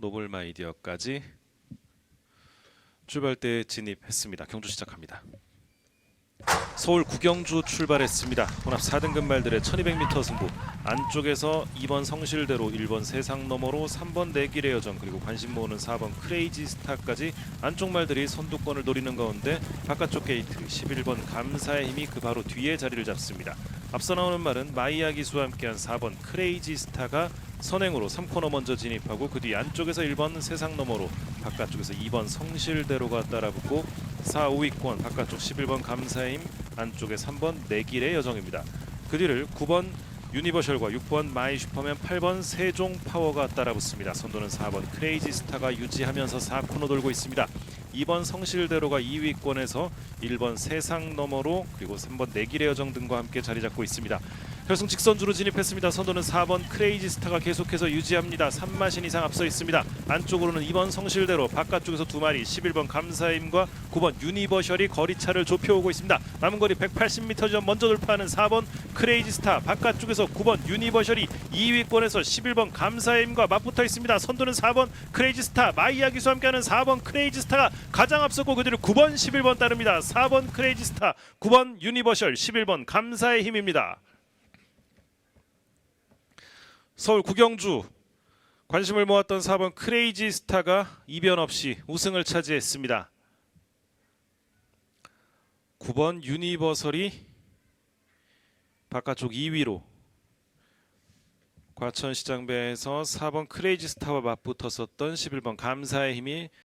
노블 마이디어까지 출발대에 진입했습니다. 경주 시작합니다. 서울 구경주 출발했습니다. 혼합 4등급 말들의 1200m 승부 안쪽에서 2번 성실대로 1번 세상 너머로 3번 내길의 여정 그리고 관심 모으는 4번 크레이지 스타까지 안쪽 말들이 선두권을 노리는 가운데 바깥쪽 게이트 11번 감사의 힘이 그 바로 뒤에 자리를 잡습니다. 앞서 나오는 말은 마이야 기수와 함께한 4번 크레이지 스타가 선행으로 3코너 먼저 진입하고 그 뒤 안쪽에서 1번 세상 너머로 바깥쪽에서 2번 성실대로가 따라붙고 4, 5위권 바깥쪽 11번 감사의 힘 안쪽에 3번 내길의 여정입니다. 그 뒤를 9번 유니버셜과 6번 마이 슈퍼맨 8번 세종 파워가 따라붙습니다. 선두는 4번 크레이지 스타가 유지하면서 4코너 돌고 있습니다. 2번 성실대로가 2위권에서 1번 세상 너머로 그리고 3번 내길의 여정 등과 함께 자리 잡고 있습니다. 결승 직선주로 진입했습니다. 선두는 4번 크레이지 스타가 계속해서 유지합니다. 3마신 이상 앞서 있습니다. 안쪽으로는 2번 성실대로 바깥쪽에서 두 마리 11번 감사임과 9번 유니버셜이 거리차를 좁혀오고 있습니다. 남은 거리 180m 전 먼저 돌파하는 4번 크레이지 스타 바깥쪽에서 9번 유니버셜이 2위권에서 11번 감사임과 맞붙어 있습니다. 선두는 4번 크레이지 스타 마이야 기수 함께하는 4번 크레이지 스타가 가장 앞섰고 그 뒤를 9번 11번 따릅니다. 4번 크레이지 스타 9번 유니버셜 11번 감사의 힘입니다. 서울 구경주 관심을 모았던 4번 크레이지 스타가 이변 없이 우승을 차지했습니다. 9번 유니버설이 바깥쪽 2위로 과천시장배에서 4번 크레이지 스타와 맞붙었었던 11번 감사의 힘이